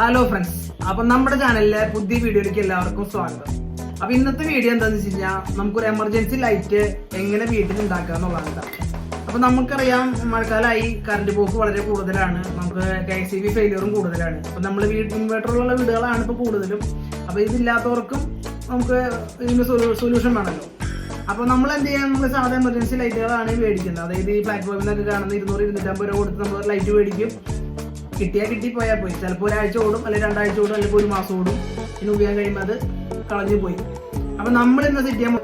Hello friends അപ്പൊ നമ്മുടെ ചാനലിലെ പുതിയ വീഡിയോയിലേക്ക് എല്ലാവർക്കും സ്വാഗതം. അപ്പൊ ഇന്നത്തെ വീഡിയോ എന്താണെന്ന് വെച്ച് കഴിഞ്ഞാൽ നമുക്കൊരു എമർജൻസി ലൈറ്റ് എങ്ങനെ വീട്ടിൽ ഉണ്ടാക്കുക എന്നുള്ളതാണ്. അപ്പൊ നമുക്കറിയാം മഴക്കാലമായി കറണ്ട് പോക്ക് വളരെ കൂടുതലാണ്. നമുക്ക് കെ സി ബി ഫെയിലിയറും കൂടുതലാണ്. അപ്പൊ നമ്മൾ ഇൻവെർട്ടറുള്ള വീടുകളാണ് ഇപ്പൊ കൂടുതലും. അപ്പൊ ഇതില്ലാത്തവർക്കും നമുക്ക് ഇതിന് സൊല്യൂഷൻ വേണമല്ലോ അപ്പൊ നമ്മൾ എന്ത് ചെയ്യാൻ നമ്മൾ സാധാരണ എമർജൻസി ലൈറ്റുകളാണ് മേടിക്കുന്നത്. അതായത് ഈ പ്ലാറ്റ്ഫോമിൽ നിന്നൊക്കെ കാണുന്ന ഇരുന്നൂറ് ഇരുന്നൂറ്റമ്പത് രൂപ കൊടുത്ത് നമ്മൾ ലൈറ്റ് മേടിക്കും. കിട്ടിയാൽ കിട്ടി പോയാൽ പോയി. ചിലപ്പോൾ ഒരാഴ്ച ഓടും അല്ലെങ്കിൽ രണ്ടാഴ്ച ഓടും അല്ലെങ്കിൽ ഒരു മാസം ഓടും. പിന്നെ ഉപയോഗം കഴിയുമ്പോൾ അത് കളഞ്ഞു പോയി. അപ്പം നമ്മൾ ഇന്ന് സെറ്റ് ചെയ്യാൻ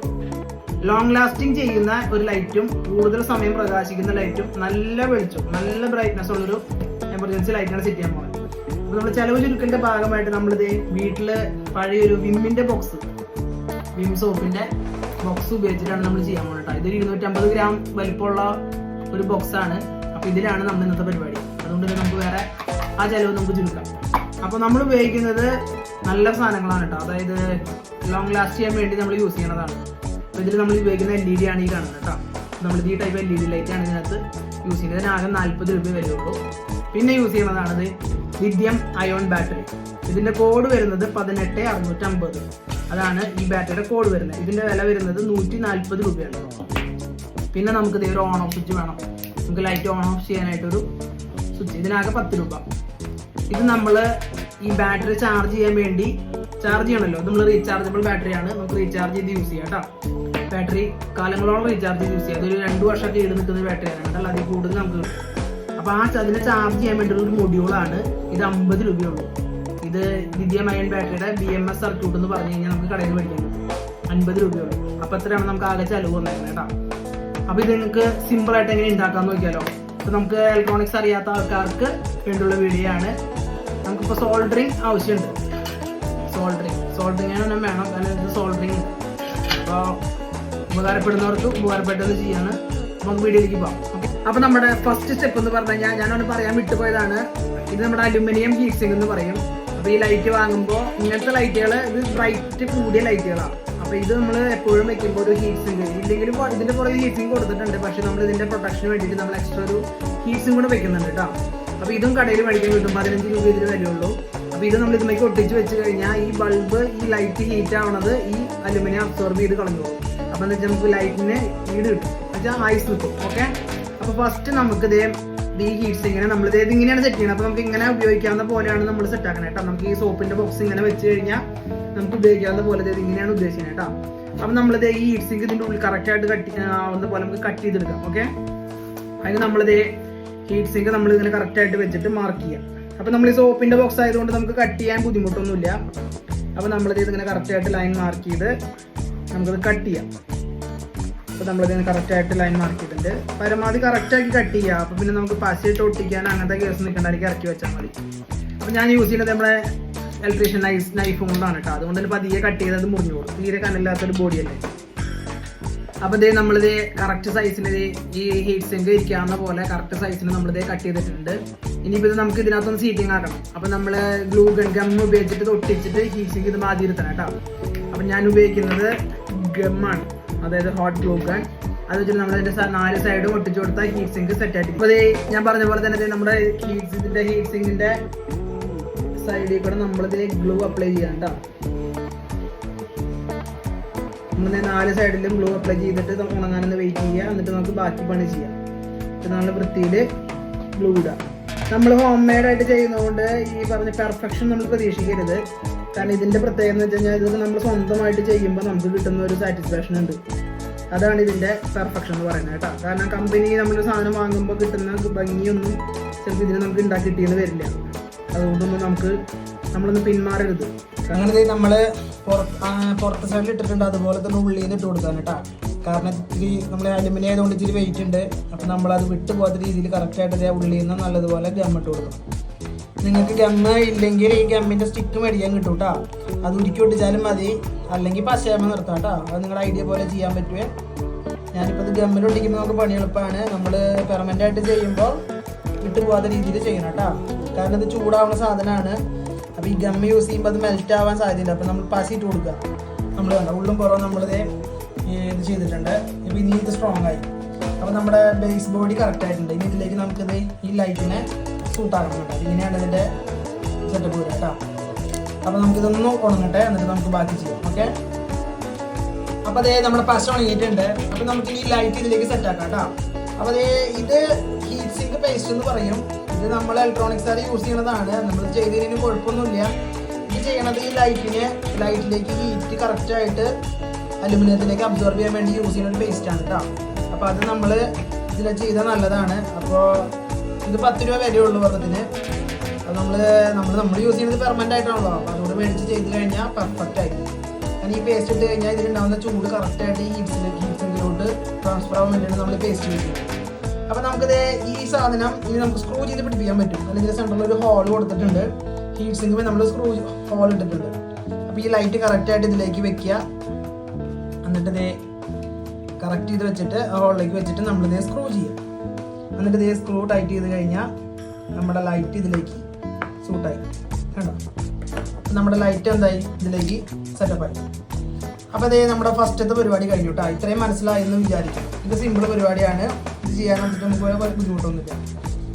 ലോങ് ലാസ്റ്റിംഗ് ചെയ്യുന്ന ഒരു ലൈറ്റും കൂടുതൽ സമയം പ്രകാശിക്കുന്ന ലൈറ്റും നല്ല വെളിച്ചം നല്ല ബ്രൈറ്റ്നസ് ഉള്ളൊരു എമർജൻസി ലൈറ്റാണ് സെറ്റ് ചെയ്യാൻ പോകുന്നത് അപ്പോൾ നമ്മൾ ചിലവ് ചുരുക്കലിന്റെ ഭാഗമായിട്ട് നമ്മളിത് വീട്ടിൽ പഴയൊരു വിമ്മിന്റെ ബോക്സ് വിം സോപ്പിന്റെ ബോക്സ് ഉപയോഗിച്ചിട്ടാണ് നമ്മൾ ചെയ്യാൻ പോകുന്നത് ഇതൊരു ഇരുന്നൂറ്റമ്പത് ഗ്രാം വലിപ്പമുള്ള ഒരു ബോക്സാണ് അപ്പോൾ അപ്പൊ ഇതിലാണ് നമ്മൾ ഇന്നത്തെ പരിപാടി. അതുകൊണ്ട് തന്നെ നമുക്ക് വേറെ ആ ചെലവ് നമുക്ക് ചുരുക്കാം. അപ്പോൾ നമ്മൾ ഉപയോഗിക്കുന്നത് നല്ല സാധനങ്ങളാണ് കേട്ടോ അതായത് ലോങ് ലാസ്റ്റ് ചെയ്യാൻ വേണ്ടി നമ്മൾ യൂസ് ചെയ്യണതാണ്. അപ്പോൾ ഇതിൽ നമ്മൾ ഉപയോഗിക്കുന്ന എൽ ഇ ഡി ആണ് ഈ കാണുന്നത് കേട്ടോ നമ്മൾ ഈ type L E D light ആണ് ഇതിനകത്ത് യൂസ് ചെയ്യുന്നത്. ഇതിനാകെ നാൽപ്പത് രൂപ വരുള്ളൂ. പിന്നെ യൂസ് ചെയ്യണതാണത് ലിഥിയം അയോൺ ബാറ്ററി ഇതിന്റെ കോഡ് വരുന്നത് പതിനെട്ട് അറുന്നൂറ്റമ്പത്. അതാണ് ഈ ബാറ്ററിയുടെ കോഡ് വരുന്നത്. ഇതിന്റെ വില വരുന്നത് നൂറ്റി നാൽപ്പത് രൂപയാണ്. പിന്നെ നമുക്ക് ഇതേ ഒരു ഓൺ ഓഫ് സ്വിച്ച് വേണം. നമുക്ക് ലൈറ്റ് ഓൺ ഓഫ് ചെയ്യാനായിട്ടൊരു സ്വിച്ച് ഇതിനാകെ പത്ത് രൂപ. ഇത് നമ്മൾ ഈ ബാറ്ററി ചാർജ് ചെയ്യാൻ വേണ്ടി ചാർജ് ചെയ്യണമല്ലോ നമ്മൾ റീചാർജബിൾ ബാറ്ററി ആണ്. നമുക്ക് റീചാർജ് ചെയ്ത് യൂസ് ചെയ്യാം കേട്ടോ ബാറ്ററി കാലങ്ങളോളം റീചാർജ് ചെയ്ത് യൂസ് ചെയ്യാം. അതൊരു രണ്ട് വർഷമൊക്കെ ഈട് നിൽക്കുന്ന ബാറ്ററിയാണ് കേട്ടോ അതിൽ കൂടുതൽ നമുക്ക് കിട്ടും. അപ്പൊ ആ അതിനെ ചാർജ് ചെയ്യാൻ വേണ്ടിയുള്ള ഒരു മൊഡ്യൂളാണ് ഇത് അമ്പത് രൂപയുള്ളൂ. ഇത് ലിഥിയം അയൺ ബാറ്ററിയുടെ ബി എം എസ് സർക്യൂട്ട് എന്ന് പറഞ്ഞു കഴിഞ്ഞാൽ നമുക്ക് കടയിൽ മേടിക്കാൻ അൻപത് രൂപയുള്ളൂ. അപ്പൊ എത്രയാണ് നമുക്ക് ആകെ ചെലവ് വന്നേക്കുന്നത് കേട്ടോ അപ്പൊ ഇത് നിങ്ങൾക്ക് സിമ്പിൾ ആയിട്ട് എങ്ങനെ ഉണ്ടാക്കാമെന്ന് നോക്കിയാലോ. അപ്പോൾ നമുക്ക് ഇലക്ട്രോണിക്സ് അറിയാത്ത ആൾക്കാർക്ക് വേണ്ടിയുള്ള വീഡിയോ ആണ്. നമുക്കിപ്പോ സോൾഡറിങ് ആവശ്യമുണ്ട്. സോൾഡറിങ് സോൾഡറിങ് ആണ് വേണം. കാരണം ഇത് സോൾഡറിങ് അപ്പോൾ ഉപകാരപ്പെടുന്നവർക്ക് ഉപകാരപ്പെട്ടത് ചെയ്യാണ്. നമുക്ക് വീഡിയോയിലേക്ക് പോകാം. ഓക്കെ അപ്പോൾ നമ്മുടെ ഫസ്റ്റ് സ്റ്റെപ്പ് എന്ന് പറഞ്ഞു കഴിഞ്ഞാൽ ഞാനോട് പറയാൻ വിട്ടുപോയതാണ്. ഇത് നമ്മുടെ അലുമിനിയം ഹീറ്റ് എന്ന് പറയും. അപ്പോൾ ഈ ലൈറ്റ് വാങ്ങുമ്പോൾ ഇങ്ങനത്തെ ലൈറ്റുകൾ ഇത് ബ്രൈറ്റ് കൂടിയ ലൈറ്റുകളാണ് അപ്പോൾ ഇത് നമ്മൾ എപ്പോഴും വെക്കുമ്പോൾ ഒരു ഹീറ്റ് സിങ്ക് ഇല്ലെങ്കിലും ഇതിന്റെ പുറകെ ഹീറ്റ് കൊടുത്തിട്ടുണ്ട്. പക്ഷേ നമ്മൾ ഇതിന്റെ പ്രൊട്ടക്ഷന് വേണ്ടിയിട്ട് നമ്മൾ എക്സ്ട്രാ ഒരു ഹീറ്റ് സിങ്ക് കൂടെ വെക്കുന്നുണ്ട് കേട്ടോ. അപ്പൊ ഇതും കടയിൽ മേടിക്കാൻ കിട്ടും. പതിനഞ്ച് രൂപ ഇതിന് വിലയുള്ളൂ. അപ്പൊ ഇത് നമ്മൾ ഇതിലേക്ക് ഒട്ടിച്ച് വെച്ച് കഴിഞ്ഞാൽ ഈ ബൾബ് ഈ ലൈറ്റ് ഹീറ്റ് ആവണത് ഈ അലുമിനിയം അബ്സോർബ് ചെയ്ത് കളഞ്ഞു പോകും. അപ്പൊ എന്താ നമുക്ക് ലൈറ്റിന് ഈട് കിട്ടും. വെച്ചാൽ ഐസ് കിട്ടും. ഓക്കെ അപ്പൊ ഫസ്റ്റ് നമുക്ക് ഇതേ ഈ ഹീറ്റ്സ് ഇങ്ങനെ നമ്മൾ ഇത് ഇങ്ങനെയാണ് സെറ്റ് ചെയ്യുന്നത് അപ്പൊ നമുക്ക് ഇങ്ങനെ ഉപയോഗിക്കാവുന്ന പോലെയാണ് നമ്മൾ സെറ്റ് ആക്കണേ കേട്ടോ. നമുക്ക് ഈ സോപ്പിന്റെ ബോക്സ് ഇങ്ങനെ വെച്ച് കഴിഞ്ഞാൽ നമുക്ക് ഉപയോഗിക്കാവുന്ന പോലെ ഇത് ഇങ്ങനെയാണ് ഉദ്ദേശിക്കുന്നത് കേട്ടോ. അപ്പൊ നമ്മളിത് ഈ ഹീറ്റ് സിങ്ക് ഉള്ളിൽ കറക്റ്റ് ആയിട്ട് കട്ടി ആവുന്ന പോലെ നമുക്ക് കട്ട് ചെയ്തെടുക്കാം. ഓക്കെ അതിന് നമ്മളിത് ഹീറ്റ് സിങ്ക് നമ്മൾ ഇങ്ങനെ കറക്റ്റ് ആയിട്ട് വെച്ചിട്ട് മാർക്ക് ചെയ്യാം. അപ്പോൾ നമ്മൾ ഈ സോപ്പിന്റെ ബോക്സ് ആയതുകൊണ്ട് നമുക്ക് കട്ട് ചെയ്യാൻ ബുദ്ധിമുട്ടൊന്നുമില്ല. അപ്പോൾ നമ്മളിത് കറക്റ്റ് ആയിട്ട് ലൈൻ മാർക്ക് ചെയ്ത് നമുക്കത് കട്ട് ചെയ്യാം. അപ്പോൾ നമ്മളിത് കറക്റ്റ് ആയിട്ട് ലൈൻ മാർക്ക് ചെയ്തിട്ടുണ്ട്. പരമാവധി കറക്റ്റ് ആക്കി കട്ട് ചെയ്യാം. അപ്പോൾ പിന്നെ നമുക്ക് പശയിട്ട് ഒട്ടിക്കാൻ അങ്ങനത്തെ കേസ് നിൽക്കണ്ടായിരിക്കും ഇറക്കി വെച്ചാൽ മതി. അപ്പോൾ ഞാൻ യൂസ് ചെയ്യുന്നത് നമ്മളെ ഇലക്ട്രീഷ്യൻ നൈഫ് നൈഫ് കൊണ്ടാണ് കേട്ടോ അതുകൊണ്ട് തന്നെ പതിയെ കട്ട് ചെയ്തത് മുറിഞ്ഞു പോകും തീരെ കനലില്ലാത്തൊരു ബോഡിയല്ലേ അപ്പൊ ഇതേ നമ്മളിത് കറക്റ്റ് സൈസിൽ ഈ ഹീറ്റ് സിങ്ക് ഇരിക്കാവുന്ന പോലെ കറക്റ്റ് സൈസിന് നമ്മളിത് കട്ട് ചെയ്തിട്ടുണ്ട്. ഇനിയിപ്പോ ഇത് നമുക്ക് ഇതിനകത്തൊന്ന് സീറ്റിംഗ് ആക്കണം. അപ്പൊ നമ്മൾ ഗ്ലൂ ഗൺ ഗം ഉപയോഗിച്ചിട്ട് ഒട്ടിച്ചിട്ട് ഹീറ്റ് സിങ്ക് ഇത് മാറ്റി ഇരുത്തണം കേട്ടോ. അപ്പൊ ഞാൻ ഉപയോഗിക്കുന്നത് ഗമ്മാണ് അതായത് ഹോട്ട് ഗ്ലൂ ഗൺ അത് വെച്ചിട്ട് നമ്മൾ അതിന്റെ നാല് സൈഡും ഒട്ടിച്ചു കൊടുത്താൽ ഹീറ്റ് സിങ്ക് സെറ്റ് ആയിട്ട് അപ്പൊ ദേ ഞാൻ പറഞ്ഞ പോലെ തന്നെ നമ്മുടെ ഹീറ്റ് ഹീറ്റ് സിങ്കിന്റെ സൈഡിൽ കൂടെ നമ്മളിതിൽ ഗ്ലൂ അപ്ലൈ ചെയ്യാം കേട്ടോ. നമ്മൾ നാല് സൈഡിലും ഗ്ലൂ അപ്ലൈ ചെയ്തിട്ട് ഉണങ്ങാനൊന്ന് വെയിറ്റ് ചെയ്യുക. എന്നിട്ട് നമുക്ക് ബാക്കി പണി ചെയ്യാം. എന്നിട്ട് നല്ല വൃത്തിയിൽ ഗ്ലൂ ഇടുക. നമ്മൾ ഹോം മെയ്ഡ് ആയിട്ട് ചെയ്യുന്നതുകൊണ്ട് ഈ പറഞ്ഞ പെർഫെക്ഷൻ നമ്മൾ പ്രതീക്ഷിക്കരുത്. കാരണം ഇതിന്റെ പ്രത്യേകത എന്ന് വെച്ച് കഴിഞ്ഞാൽ ഇത് നമ്മൾ സ്വന്തമായിട്ട് ചെയ്യുമ്പോൾ നമുക്ക് കിട്ടുന്ന ഒരു സാറ്റിസ്ഫാക്ഷൻ ഉണ്ട്. അതാണ് ഇതിന്റെ പെർഫെക്ഷൻ എന്ന് പറയുന്നത് കേട്ടോ. കാരണം കമ്പനി നമ്മൾ സാധനം വാങ്ങുമ്പോൾ കിട്ടുന്ന ഭംഗിയൊന്നും ചിലപ്പോൾ ഇതിന് നമുക്ക് ഉണ്ടാക്കി കിട്ടിയെന്ന് വരില്ല. അതുകൊണ്ടൊന്നും നമുക്ക് നമ്മളൊന്ന് പിന്മാറരുത്. അങ്ങനെ നമ്മൾ പുറത്ത് സൈഡിൽ ഇട്ടിട്ടുണ്ട്. അതുപോലെ തന്നെ ഉള്ളിൽ നിന്ന് ഇട്ട് കൊടുക്കാൻ കേട്ടോ കാരണം ഇത്തിരി നമ്മൾ അലുമിനിയം ആയതുകൊണ്ട് ഇത്തിരി വെയിറ്റ് ഉണ്ട്. അപ്പം നമ്മൾ അത് വിട്ടു പോകാത്ത രീതിയിൽ കറക്റ്റായിട്ട് ഉള്ളിൽ നിന്ന് നല്ലതുപോലെ ഗം ഇട്ട് കൊടുക്കണം. നിങ്ങൾക്ക് ഗം ഇല്ലെങ്കിൽ ഈ ഗമ്മിന്റെ സ്റ്റിക്ക് മേടിക്കാൻ കിട്ടും കേട്ടോ അത് ഉരുക്കി ഒട്ടിച്ചാലും മതി. അല്ലെങ്കിൽ പശയാമ നിർത്താം കേട്ടോ അത് നിങ്ങളുടെ ഐഡിയ പോലെ ചെയ്യാൻ പറ്റുമേ ഞാനിപ്പോൾ ഇത് ഗമ്മിൽ ഒട്ടിക്കുമ്പോൾ നമുക്ക് പണി എളുപ്പമാണ് നമ്മൾ പെർമനന്റ് ആയിട്ട് ചെയ്യുമ്പോൾ വിട്ടു പോകാത്ത രീതിയിൽ ചെയ്യണം കേട്ടോ കാരണം ഇത് ചൂടാവുന്ന സാധനമാണ് അപ്പോൾ ഈ ഗമ്മ യൂസ് ചെയ്യുമ്പോൾ അത് മെൽറ്റ് ആവാൻ സാധ്യതയില്ല അപ്പോൾ നമ്മൾ പശ ഇട്ട് കൊടുക്കുക. നമ്മൾ വേണ്ട ഉള്ളും പുറവും നമ്മളിത് ഇത് ചെയ്തിട്ടുണ്ട്. ഇപ്പോൾ ഇനി ഇത് സ്ട്രോങ് ആയി. അപ്പോൾ നമ്മുടെ ബേസ് ബോഡി കറക്റ്റ് ആയിട്ടുണ്ട്. ഇനി ഇതിലേക്ക് നമുക്കിത് ഈ ലൈറ്റിനെ സൂട്ട് ആക്കുന്നുണ്ട് ഇങ്ങനെയാണ് ഇതിന്റെ സെറ്റപ്പ് വരിക കേട്ടോ. അപ്പോൾ നമുക്കിതൊന്ന് ഉണങ്ങട്ടെ എന്നിട്ട് നമുക്ക് ബാക്കി ചെയ്യാം. ഓക്കെ അപ്പോൾ അതേ നമ്മുടെ പശ ഉണങ്ങിയിട്ടുണ്ട്. അപ്പോൾ നമുക്ക് ഈ ലൈറ്റ് ഇതിലേക്ക് സെറ്റ് ആക്കാം കേട്ടോ. അപ്പോൾ അതേ ഇത് ഹീറ്റ് സിങ്ക് പേസ്റ്റ് എന്ന് പറയും. ഇത് നമ്മൾ ഇലക്ട്രോണിക്സ് ആയി യൂസ് ചെയ്യുന്നതാണ് നമ്മൾ ചെയ്തതിന് കുഴപ്പമൊന്നുമില്ല. ഇത് ചെയ്യണത് ഈ ലൈറ്റിന് ലൈറ്റിലേക്ക് ഹീറ്റ് കറക്റ്റായിട്ട് അലുമിനിയത്തിലേക്ക് അബ്സോർബ് ചെയ്യാൻ വേണ്ടി യൂസ് ചെയ്യുന്ന ഒരു പേസ്റ്റ് ആണ് കേട്ടോ അപ്പോൾ അത് നമ്മൾ ഇതിൽ ചെയ്താൽ നല്ലതാണ്. അപ്പോൾ ഇത് പത്ത് രൂപ വിലയുള്ളൂ പറഞ്ഞതിന്. അത് നമ്മൾ നമ്മൾ നമ്മൾ യൂസ് ചെയ്യുന്നത് പെർമനന്റ് ആയിട്ടാണല്ലോ. അപ്പോൾ അതുകൊണ്ട് മേടിച്ച് ചെയ്ത് കഴിഞ്ഞാൽ പെർഫെക്റ്റ് ആയി. കാരണം ഈ പേസ്റ്റ് ഇട്ട് കഴിഞ്ഞാൽ ഇതിലുണ്ടാകുന്ന ചൂട് കറക്റ്റായിട്ട് ഈ ഹീറ്റ്സിലേക്ക് ഹീറ്റ്സിലോട്ട് ട്രാൻസ്ഫർ ആവാൻ വേണ്ടിയാണ് നമ്മൾ പേസ്റ്റ് യൂസ് ചെയ്യുന്നത്. അപ്പോൾ നമുക്കിത് ഈ സാധനം ഇനി നമുക്ക് സ്ക്രൂ ചെയ്ത് പിടിപ്പിക്കാൻ പറ്റും. അല്ലെങ്കിൽ സെന്ററിൽ ഒരു ഹോൾ കൊടുത്തിട്ടുണ്ട്. ഹീറ്റ് സിങ്ക് നമ്മൾ സ്ക്രൂ ഹോൾ ഇട്ടിട്ടുണ്ട്. അപ്പോൾ ഈ ലൈറ്റ് കറക്റ്റായിട്ട് ഇതിലേക്ക് വെക്കുക. എന്നിട്ട് ഇതേ കറക്റ്റ് ചെയ്ത് വെച്ചിട്ട് ആ ഹോളിലേക്ക് വെച്ചിട്ട് നമ്മൾ ഇതേ സ്ക്രൂ ചെയ്യുക. എന്നിട്ട് ഇതേ സ്ക്രൂ ടൈറ്റ് ചെയ്ത് കഴിഞ്ഞാൽ നമ്മുടെ ലൈറ്റ് ഇതിലേക്ക് സൂട്ടായി കണ്ടോ? അപ്പൊ നമ്മുടെ ലൈറ്റ് എന്തായി? ഇതിലേക്ക് സെറ്റപ്പായി അപ്പോൾ അതേ നമ്മുടെ ഫസ്റ്റത്തെ പരിപാടി കഴിഞ്ഞു കേട്ടോ ഇത്രയും മനസ്സിലായെന്ന് വിചാരിക്കും ഇത് സിമ്പിൾ പരിപാടിയാണ്. ഇത് ചെയ്യാൻ വന്നിട്ട് നമുക്ക് വേറെ ബുദ്ധിമുട്ടൊന്നുമില്ല.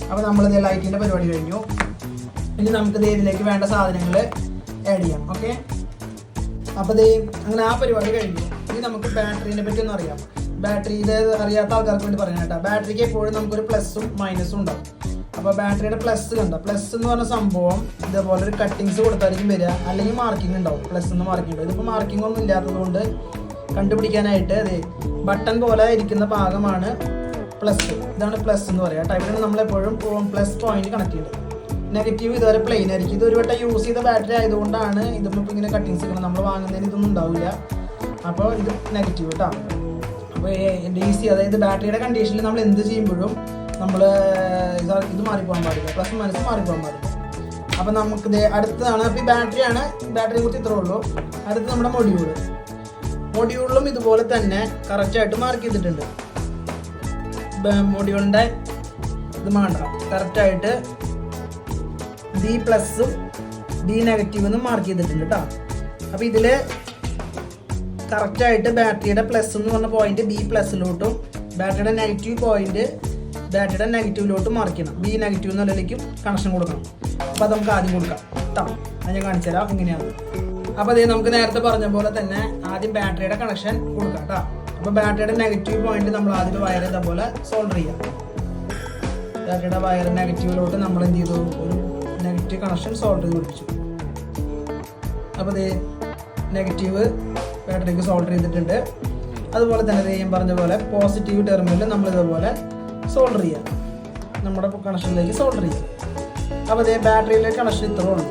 അപ്പോൾ നമ്മളിത് ലൈറ്റിന്റെ പരിപാടി കഴിഞ്ഞു. ഇനി നമുക്ക് ഇതിലേക്ക് വേണ്ട സാധനങ്ങൾ ആഡ് ചെയ്യാം. ഓക്കെ അപ്പോൾ ദേ അങ്ങനെ ആ പരിപാടി കഴിഞ്ഞു. ഇനി നമുക്ക് ബാറ്ററീനെ പറ്റി ഒന്ന് അറിയാം. ബാറ്ററിയിൽ അറിയാത്ത ആൾക്കാർക്ക് വേണ്ടി പറയാം കേട്ടോ ബാറ്ററിക്ക് എപ്പോഴും നമുക്കൊരു പ്ലസും മൈനസും ഉണ്ടാവും. അപ്പോൾ ബാറ്ററിയുടെ പ്ലസ് കണ്ടോ? പ്ലസ് എന്ന് പറഞ്ഞ സംഭവം ഇതേപോലെ ഒരു കട്ടിങ്സ് കൊടുത്തായിരിക്കും വരിക. അല്ലെങ്കിൽ മാർക്കിംഗ് ഉണ്ടാവും. പ്ലസ് എന്ന് മാർക്കിംഗ് ഉണ്ടാവും ഇതിപ്പോൾ മാർക്കിംഗ് ഒന്നും ഇല്ലാത്തതുകൊണ്ട് കണ്ടുപിടിക്കാനായിട്ട് അതെ ബട്ടൺ പോലെ ഇരിക്കുന്ന ഭാഗമാണ് പ്ലസ് ഇതാണ് പ്ലസ് എന്ന് പറയുക ടൈപ്പിലാണ് നമ്മളെപ്പോഴും പ്ലസ് പോയിന്റ് കണക്ട് ചെയ്യുന്നത് നെഗറ്റീവ് ഇതുവരെ പ്ലെയിൻ ആയിരിക്കും. ഇത് ഒരു വട്ടം യൂസ് ചെയ്ത ബാറ്ററി ആയതുകൊണ്ടാണ് ഇപ്പോൾ ഇങ്ങനെ കട്ടിങ്സ് ഇരിക്കണം നമ്മൾ വാങ്ങുന്നതിന് ഇതൊന്നും ഉണ്ടാവില്ല. അപ്പോൾ ഇത് നെഗറ്റീവ് കേട്ടോ അപ്പോൾ ഡി സി അതായത് ബാറ്ററിയുടെ കണ്ടീഷനിൽ നമ്മൾ എന്ത് ചെയ്യുമ്പോഴും നമ്മൾ ഇത് മാറിപ്പോകാൻ പാടില്ല. പ്ലസ് മൈനസ് മാറിപ്പോകാൻ പാടില്ല. അപ്പോൾ നമുക്ക് അടുത്തതാണ് അപ്പോൾ ഈ ബാറ്ററിയാണ് ബാറ്ററിയെ കുറിച്ച് ഇത്രേ ഉള്ളൂ. അടുത്ത് നമ്മുടെ മൊഡ്യൂൾ മൊഡ്യൂളിലും ഇതുപോലെ തന്നെ കറക്റ്റായിട്ട് മാർക്ക് ചെയ്തിട്ടുണ്ട്. മൊഡ്യൂളിന്റെ ഇത് വേണ്ട കറക്റ്റായിട്ട് ഡി പ്ലസും ഡി നെഗറ്റീവ് എന്നും മാർക്ക് ചെയ്തിട്ടുണ്ട് കേട്ടോ അപ്പോൾ ഇതിൽ കറക്റ്റായിട്ട് ബാറ്ററിയുടെ പ്ലസ് എന്ന് പറഞ്ഞ പോയിന്റ് ബി പ്ലസ്സിലോട്ടും ബാറ്ററിയുടെ നെഗറ്റീവ് പോയിന്റ് ബാറ്ററിയുടെ നെഗറ്റീവിലോട്ട് മാർക്ക് ചെയ്യണം. ബി നെഗറ്റീവ് എന്നുള്ളതിലേക്കും കണക്ഷൻ കൊടുക്കണം. അപ്പോൾ അത് നമുക്ക് ആദ്യം കൊടുക്കാം. ടാ അത് ഞാൻ കാണിച്ചു തരാം. ഇങ്ങനെയാണ്. അപ്പോൾ അതേ നമുക്ക് നേരത്തെ പറഞ്ഞ പോലെ തന്നെ ആദ്യം ബാറ്ററിയുടെ കണക്ഷൻ കൊടുക്കാം കേട്ടോ അപ്പോൾ ബാറ്ററിയുടെ നെഗറ്റീവ് പോയിന്റ് നമ്മൾ ആദ്യം വയർ ഇതേപോലെ സോൾഡർ ചെയ്യാം. ബാറ്ററിയുടെ വയർ നെഗറ്റീവിലോട്ട് നമ്മൾ എന്ത് ചെയ്തു? ഒരു നെഗറ്റീവ് കണക്ഷൻ സോൾഡർ ചെയ്ത് പിടിച്ചു. അപ്പോൾ ഇത് നെഗറ്റീവ് ബാറ്ററിക്ക് സോൾഡർ ചെയ്തിട്ടുണ്ട്. അതുപോലെ തന്നെ ഞാൻ പറഞ്ഞ പോലെ പോസിറ്റീവ് ടെർമിനൽ നമ്മൾ ഇതുപോലെ സോൾഡർ ചെയ്യാം. നമ്മുടെ കണക്ഷനിലേക്ക് സോൾഡർ ചെയ്യാം. അപ്പോൾ അതേ ബാറ്ററിയിലെ കണക്ഷൻ ഇത്രേ ഉള്ളൂ.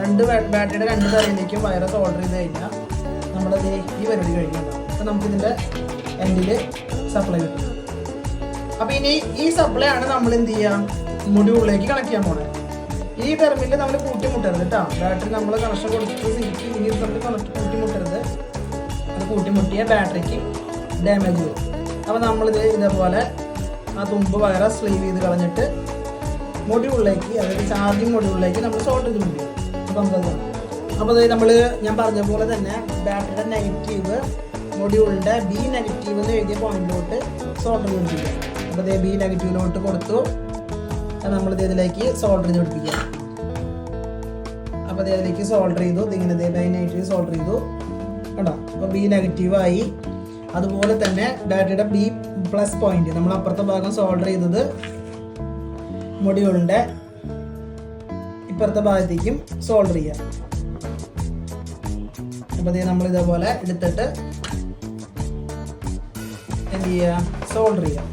രണ്ട് ബാറ്ററിയുടെ രണ്ട് തലയിലേക്കും വയറ് സോൾഡർ ചെയ്ത് കഴിഞ്ഞാൽ നമ്മളത് ഈ പരിപാടി കഴിഞ്ഞിട്ടുണ്ടാവും. അപ്പോൾ നമുക്കിതിന്റെ എൻഡിൽ സപ്ലൈ കിട്ടും. അപ്പോൾ ഇനി ഈ സപ്ലൈ ആണ് നമ്മൾ എന്ത് ചെയ്യുക മൊഡ്യൂളിലേക്ക് കണക്ട് ചെയ്യാൻ പോകുന്നത് ഈ ടെർമിനൽ നമ്മൾ കൂട്ടിമുട്ടരുത് കേട്ടോ ബാറ്ററി നമ്മൾ കണക്ഷൻ കൊടുത്തിട്ട് ശരിക്കും ഇനി നമ്മൾ കണക്ട് കൂട്ടിമുട്ടരുത്. അത് കൂട്ടിമുട്ടിയ ബാറ്ററിക്ക് ഡാമേജ് വരും. അപ്പോൾ നമ്മളിത് ഇതേപോലെ ആ തുമ്പ് വയറ സ്ലീവ് ചെയ്ത് കളഞ്ഞിട്ട് മൊഡ്യൂളിലേക്ക് അതായത് ചാർജിങ് മൊഡ്യൂളിലേക്ക് നമ്മൾ സോൾട്ട് ചെയ്ത് മുടി അപ്പം നമുക്കത് അപ്പോൾ അത് നമ്മൾ ഞാൻ പറഞ്ഞ പോലെ തന്നെ ബാറ്ററിയുടെ നെഗറ്റീവ് മൊഡ്യൂളിന്റെ ബി നെഗറ്റീവ് എന്ന് എഴുതിയ പോയിന്റിലോട്ട് സോൾട്ട് ചെയ്ത് പിടിപ്പിക്കുക. അപ്പോൾ അതേ ബി നെഗറ്റീവിലോട്ട് കൊടുത്തു. നമ്മൾ ഇതിലേക്ക് സോൾഡർ ചെയ്ത് പിടിപ്പിക്കുക. അപ്പോൾ ഇതിലേക്ക് സോൾഡർ ചെയ്തു. ഇതിങ്ങനെ ഇതേ ബൈ നെഗറ്റീവ് സോൾഡർ ചെയ്തു. കേട്ടോ അപ്പോൾ ബി നെഗറ്റീവ് ആയി. അതുപോലെ തന്നെ ബാറ്ററിയുടെ ബി പ്ലസ് പോയിന്റ് നമ്മൾ അപ്പുറത്തെ ഭാഗം സോൾഡർ ചെയ്തത് മൊഡ്യൂളിന്റെ ഇപ്പുറത്തെ ഭാഗത്തേക്കും സോൾഡർ ചെയ്യാം. അപ്പോൾ നമ്മൾ ഇതേപോലെ എടുത്തിട്ട് എന്ത് ചെയ്യുക സോൾഡർ ചെയ്യാം.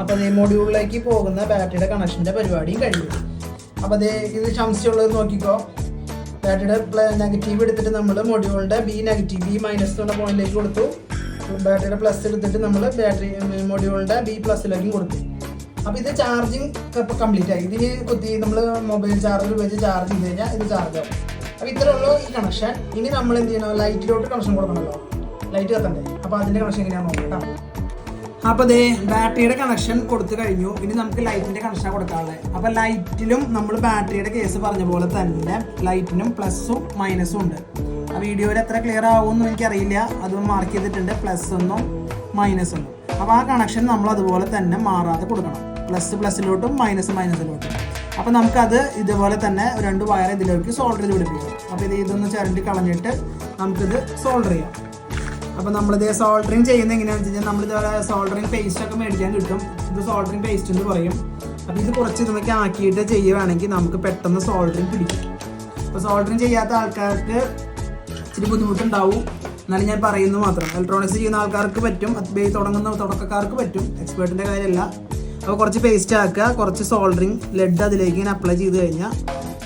അപ്പോൾ അതേ മൊഡ്യൂളിലേക്ക് പോകുന്ന ബാറ്ററിയുടെ കണക്ഷന്റെ പരിപാടിയും കഴിഞ്ഞു. അപ്പോൾ അതേ ഇത് ശംസിച്ചുള്ളത് നോക്കിക്കോ. ബാറ്ററിയുടെ നെഗറ്റീവ് എടുത്തിട്ട് നമ്മൾ മൊഡ്യൂളിന്റെ ബി നെഗറ്റീവ് ബി മൈനസ് എന്നുള്ള പോയിന്റിലേക്ക് കൊടുത്തു. ബാറ്ററിയുടെ പ്ലസ് എടുത്തിട്ട് നമ്മൾ ബാറ്ററി മൊഡ്യൂളിന്റെ ബി പ്ലസ്സിലേക്കും കൊടുക്കും അപ്പോൾ ഇത് ചാർജിങ് ഇപ്പോൾ കംപ്ലീറ്റ് ആയി. ഇതിന് കുത്തി നമ്മൾ മൊബൈൽ ചാർജർ ഉപയോഗിച്ച് ചാർജ് ചെയ്ത് കഴിഞ്ഞാൽ ഇത് ചാർജ് ആവും. അപ്പോൾ ഇത്രേ ഉള്ളൂ ഈ കണക്ഷൻ ഇനി നമ്മൾ എന്ത് ചെയ്യണം? ലൈറ്റിലോട്ട് കണക്ഷൻ കൊടുക്കണമല്ലോ ലൈറ്റ് കത്തണ്ടേ? അപ്പോൾ അതിന്റെ കണക്ഷൻ എങ്ങനെയാണ് നോക്കാം അപ്പോൾ അതെ ബാറ്ററിയുടെ കണക്ഷൻ കൊടുത്തു കഴിഞ്ഞു. ഇനി നമുക്ക് ലൈറ്റിന്റെ കണക്ഷൻ കൊടുക്കാനുള്ളത് അപ്പോൾ ലൈറ്റിലും നമ്മൾ ബാറ്ററിയുടെ കേസ് പറഞ്ഞ പോലെ തന്നെ ലൈറ്റിനും പ്ലസ്സും മൈനസും ഉണ്ട്. ആ വീഡിയോയിൽ എത്ര ക്ലിയർ ആവുമെന്ന് എനിക്കറിയില്ല. അത് മാർക്ക് ചെയ്തിട്ടുണ്ട്. പ്ലസ് ഒന്നും മൈനസ് ഒന്നും. അപ്പോൾ ആ കണക്ഷൻ നമ്മൾ അതുപോലെ തന്നെ മാറാതെ കൊടുക്കണം. പ്ലസ് പ്ലസ്സിലോട്ടും മൈനസ് മൈനസിലോട്ടും അപ്പോൾ നമുക്കത് ഇതുപോലെ തന്നെ രണ്ട് വയർ ഇതിലേക്ക് സോൾഡർ ചെയ്ത് പിടിപ്പിക്കാം. അപ്പോൾ ഇത് ഇതൊന്ന് ചരണ്ടി കളഞ്ഞിട്ട് നമുക്കിത് സോൾഡർ ചെയ്യാം. അപ്പോൾ നമ്മളിത് സോൾഡറിങ് ചെയ്യുന്നത് എങ്ങനെയാണെന്ന് വെച്ച് കഴിഞ്ഞാൽ നമ്മളിതുപോലെ സോൾഡറിങ് പേസ്റ്റ് ഒക്കെ മേടിക്കാൻ കിട്ടും. ഇത് സോൾഡറിങ് പേസ്റ്റ് എന്ന് പറയും. അപ്പോൾ ഇത് കുറച്ച് ഇതൊക്കെ ആക്കിയിട്ട് ചെയ്യുകയാണെങ്കിൽ നമുക്ക് പെട്ടെന്ന് സോൾഡറിങ് പിടിക്കും. അപ്പോൾ സോൾഡറിങ് ചെയ്യാത്ത ആൾക്കാർക്ക് ഇച്ചിരി ബുദ്ധിമുട്ടുണ്ടാവും. എന്നാലും ഞാൻ പറയുന്നത് മാത്രം. ഇലക്ട്രോണിക്സ് ചെയ്യുന്ന ആൾക്കാർക്ക് പറ്റും. തുടങ്ങുന്ന തുടക്കക്കാർക്ക് പറ്റും. എക്സ്പേർട്ടിന്റെ കാര്യമല്ല. അപ്പോൾ കുറച്ച് പേസ്റ്റ് ആക്കുക. കുറച്ച് സോൾഡറിങ് ലെഡ് അതിലേക്ക് ഇങ്ങനെ അപ്ലൈ ചെയ്ത് കഴിഞ്ഞാൽ